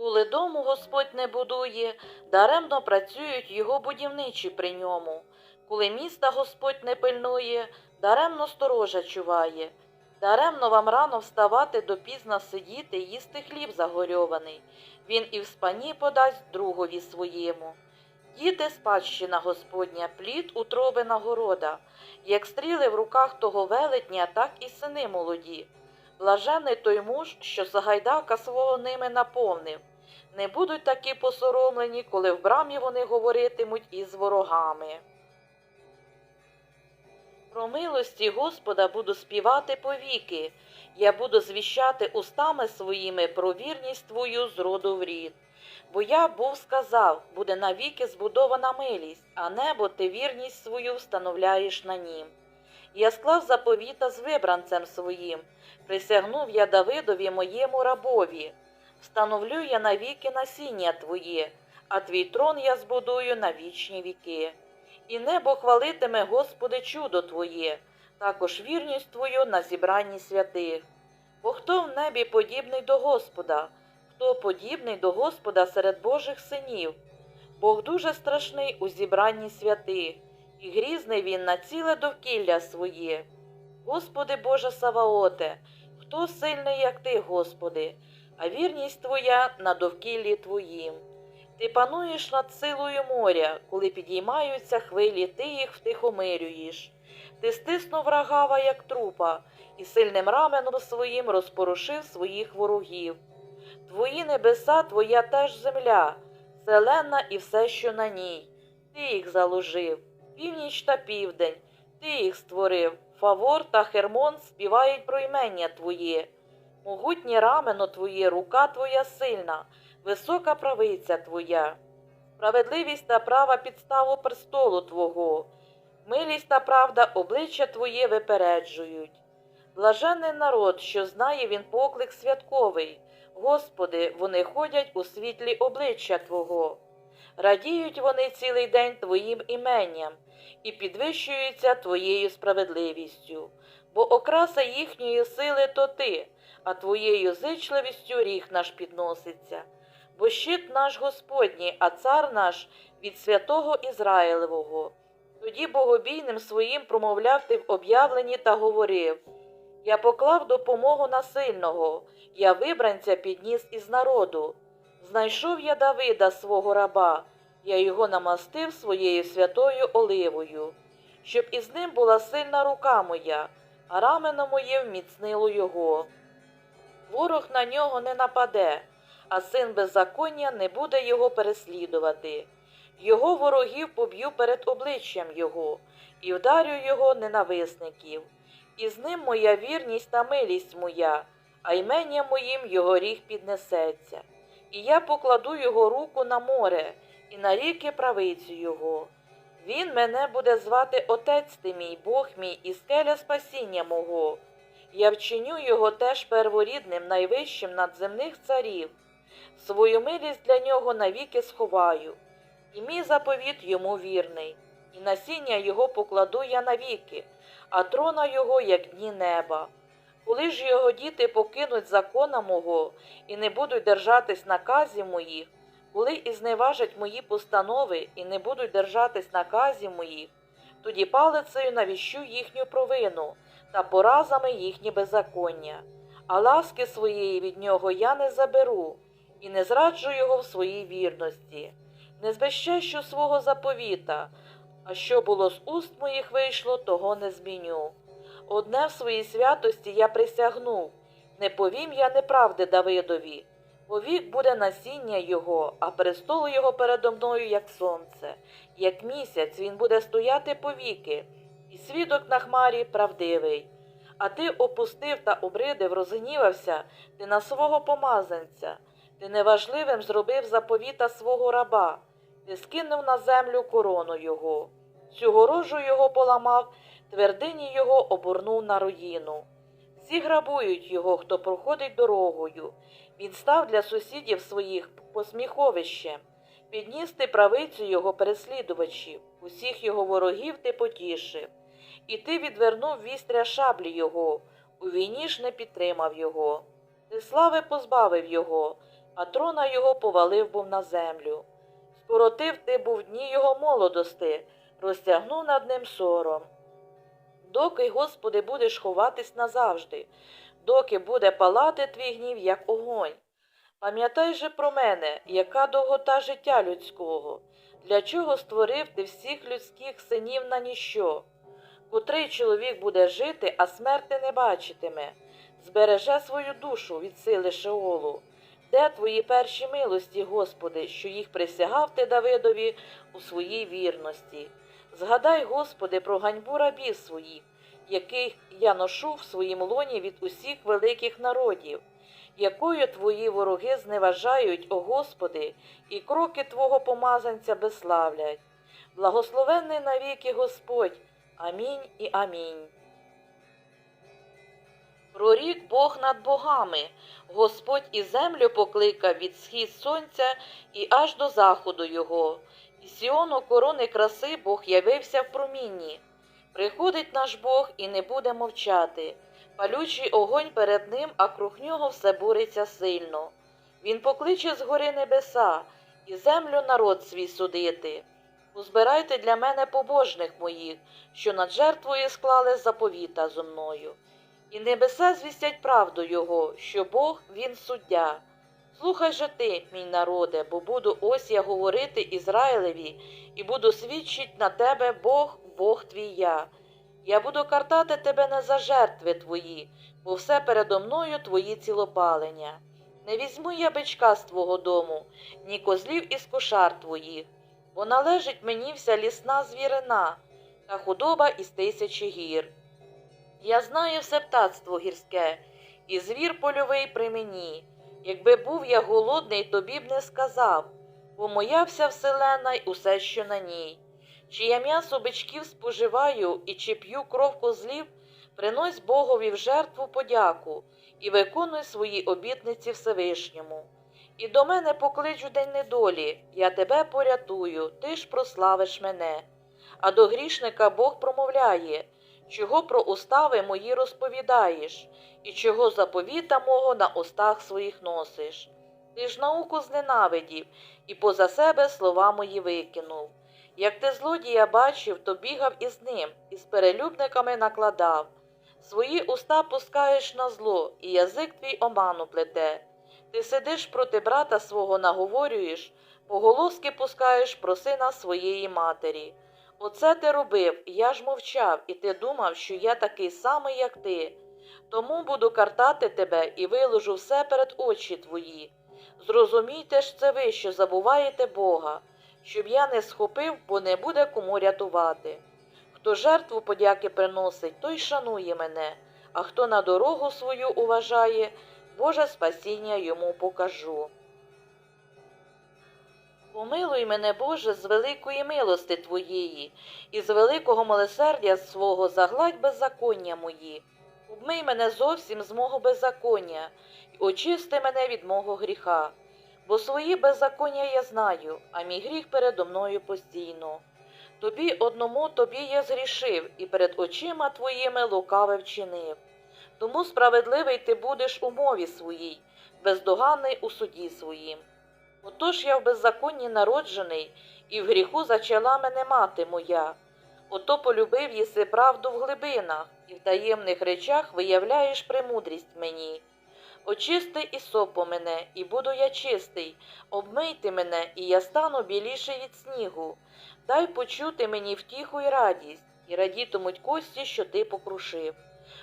Коли дому Господь не будує, даремно працюють його будівничі при ньому. Коли міста Господь не пильнує, даремно сторожа чуває. Даремно вам рано вставати допізна сидіти, їсти хліб загорьований. Він і в спані подасть другові своєму. Діти спадщина Господня, плід утроби нагорода, як стріли в руках того велетня, так і сини молоді. Блажений той муж, що Сагайдака свого ними наповнив. Не будуть такі посоромлені, коли в брамі вони говоритимуть із ворогами. Про милості Господа буду співати повіки, я буду звіщати устами своїми про вірність твою з роду в рід. Бо я був сказав, буде навіки збудована милість, а небо ти вірність свою встановляєш на нім. Я склав заповіта з вибранцем своїм, присягнув я Давидові моєму рабові. Встановлю я навіки насіння твоє, а твій трон я збудую на вічні віки. І небо хвалитиме, Господи, чудо Твоє, також вірність Твою на зібранні святих. Бо хто в небі подібний до Господа, хто подібний до Господа серед Божих синів? Бог дуже страшний у зібранні святих, і грізний він на ціле довкілля своє. Господи Боже Саваоте, хто сильний, як ти, Господи, а вірність Твоя на довкіллі Твоїм. Ти пануєш над силою моря, коли підіймаються хвилі, ти їх втихомирюєш. Ти стиснув рагава, як трупа, і сильним раменом своїм розпорушив своїх ворогів. Твої небеса, твоя теж земля, зелена і все, що на ній. Ти їх заложив, північ та південь, ти їх створив. Фавор та Хермон співають про імення Твоє. Могутнє рамено Твоє, рука Твоя сильна, висока правиця Твоя. Справедливість та права підставу престолу Твого, милість та правда обличчя Твоє випереджують. Блажений народ, що знає він поклик святковий. Господи, вони ходять у світлі обличчя Твого. Радіють вони цілий день Твоїм іменням і підвищуються Твоєю справедливістю, бо окраса їхньої сили то Ти, а Твоєю зичливістю ріг наш підноситься. Бо щит наш Господній, а цар наш від святого Ізраїлевого. Тоді богобійним своїм промовляв ти в об'явленні та говорив Я поклав допомогу на сильного, я вибранця підніс із народу. Знайшов я Давида свого раба, я його намастив своєю святою оливою, щоб із ним була сильна рука моя, а рамено моє вміцнило його. Ворог на нього не нападе, а син беззаконня не буде його переслідувати. Його ворогів поб'ю перед обличчям його і вдарю його ненависників. І з ним моя вірність та милість моя, а ймення моїм його ріг піднесеться. І я покладу його руку на море і на ріки правицю його. Він мене буде звати Отець ти мій, Бог мій і скеля спасіння мого. Я вчиню його теж перворідним, найвищим над земних царів. Свою милість для нього навіки сховаю, і мій заповіт йому вірний, і насіння його покладу я навіки, а трона його, як дні неба. Коли ж його діти покинуть закона мого і не будуть держатись наказів моїх, коли і зневажать мої постанови і не будуть держатись наказів моїх, тоді палицею навіщу їхню провину та поразами їхні беззаконня, а ласки своєї від нього я не заберу і не зраджу його в своїй вірності, не збезчещу свого заповіта, а що було з уст моїх вийшло, того не зміню. Одне в своїй святості я присягнув, не повім я неправди Давидові. Повік буде насіння його, а престол його передо мною, як сонце, як місяць він буде стояти повіки, і свідок на хмарі правдивий. А ти опустив та обридив, розгнівався ти на свого помазанця, ти неважливим зробив заповіта свого раба, ти скинув на землю корону його, цю горожу його поламав, твердині його обернув на руїну. Всі грабують його, хто проходить дорогою. Він став для сусідів своїх посміховищем, підніс ти правицю його переслідувачів, усіх його ворогів ти потішив, і ти відвернув вістря шаблі його, у війні ж не підтримав його. Ти слави позбавив його, а трона його повалив був на землю. Скоротив ти був дні його молодости, розтягнув над ним сором. Доки, Господи, будеш ховатись назавжди, доки буде палати твій гнів, як огонь. Пам'ятай же про мене, яка довгота життя людського, для чого створив ти всіх людських синів на ніщо, котрий чоловік буде жити, а смерти не бачитиме, збереже свою душу від сили Шеолу. Де твої перші милості, Господи, що їх присягав ти Давидові у своїй вірності? Згадай, Господи, про ганьбу рабів своїх, яких я ношу в своїм лоні від усіх великих народів, якою твої вороги зневажають, о Господи, і кроки Твого помазанця безславлять. Благословенний навіки Господь. Амінь і амінь. Прорік Бог над богами, Господь і землю покликав від схід сонця і аж до заходу його. І Сіону корони краси Бог явився в промінні. Приходить наш Бог і не буде мовчати. Палючий огонь перед ним, а круг нього все буриться сильно. Він покличе з гори небеса і землю народ свій судити. Узбирайте для мене побожних моїх, що над жертвою склали заповіта зо мною. І небеса звістять правду Його, що Бог він суддя. Слухай же ти, мій народе, бо буду ось я говорити Ізраїлеві, і буду свідчить на тебе Бог, Бог твій я. Я буду картати тебе не за жертви твої, бо все передо мною твої цілопалення. Не візьму я бичка з твого дому, ні козлів із кошар твоїх, бо належить мені вся лісна звірина та худоба із тисячі гір. Я знаю все птацтво гірське, і звір польовий при мені. Якби був я голодний, тобі б не сказав, бо моя вся вселена й усе, що на ній. Чи я м'ясо бичків споживаю і чи п'ю кров козлів, принось Богові в жертву подяку і виконуй свої обітниці Всевишньому. І до мене поклич у день недолі, я тебе порятую, ти ж прославиш мене. А до грішника Бог промовляє, чого про устави мої розповідаєш, і чого заповіта мого на устах своїх носиш. Ти ж науку зненавидів і поза себе слова мої викинув. Як ти злодія бачив, то бігав із ним, і з перелюбниками накладав. Свої уста пускаєш на зло, і язик твій оману плете. Ти сидиш проти брата свого, наговорюєш, поголоски пускаєш про сина своєї матері. Оце ти робив, я ж мовчав, і ти думав, що я такий самий, як ти. Тому буду картати тебе і виложу все перед очі твої. Зрозумійте ж це ви, що забуваєте Бога, щоб я не схопив, бо не буде кому рятувати. Хто жертву подяки приносить, той шанує мене, а хто на дорогу свою уважає, Боже спасіння йому покажу. Помилуй мене, Боже, з великої милости Твоєї, і з великого милосердя свого загладь беззаконня мої. Обмий мене зовсім з мого беззаконня, і очисти мене від мого гріха, бо свої беззаконня я знаю, а мій гріх передо мною постійно. Тобі одному тобі я згрішив, і перед очима твоїми лукаве вчинив. Тому справедливий ти будеш у мові своїй, бездоганний у суді своїм. Отож я в беззаконні народжений, і в гріху зачала мене мати моя. Ото полюбив єси правду в глибинах, і в таємних речах виявляєш премудрість мені. Очисти і сопо мене, і буду я чистий, обмийте мене, і я стану біліший від снігу. Дай почути мені втіху й радість, і радітимуть кості, що ти покрушив.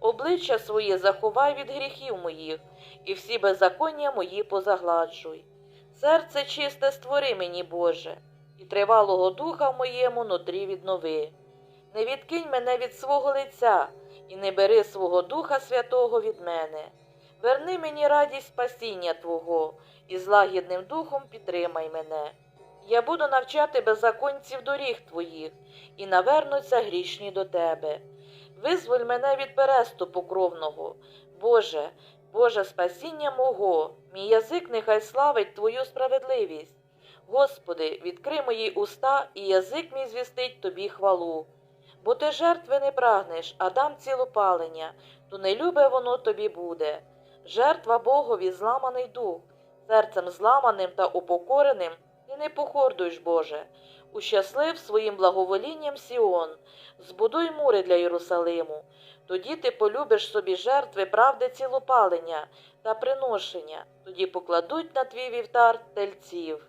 Обличчя своє заховай від гріхів моїх, і всі беззаконня мої позагладжуй. Серце чисте створи мені, Боже, і тривалого духа в моєму нутрі віднови. Не відкинь мене від свого лиця, і не бери свого Духа Святого від мене. Верни мені радість спасіння Твого, і з лагідним духом підтримай мене. Я буду навчати беззаконців доріг Твоїх, і навернуться грішні до Тебе. Визволь мене від переступу кровного, Боже, Боже спасіння мого, мій язик нехай славить Твою справедливість. Господи, відкрий мої уста, і язик мій звістить Тобі хвалу. Бо ти жертви не прагнеш, а дам цілопалення, то не любе воно тобі буде. Жертва Богові зламаний дух, серцем зламаним та упокореним, ти не похордуєш, Боже. Ущаслив своїм благоволінням Сіон, збудуй мури для Єрусалиму. Тоді ти полюбиш собі жертви правди цілопалення та приношення, тоді покладуть на твій вівтар тельців.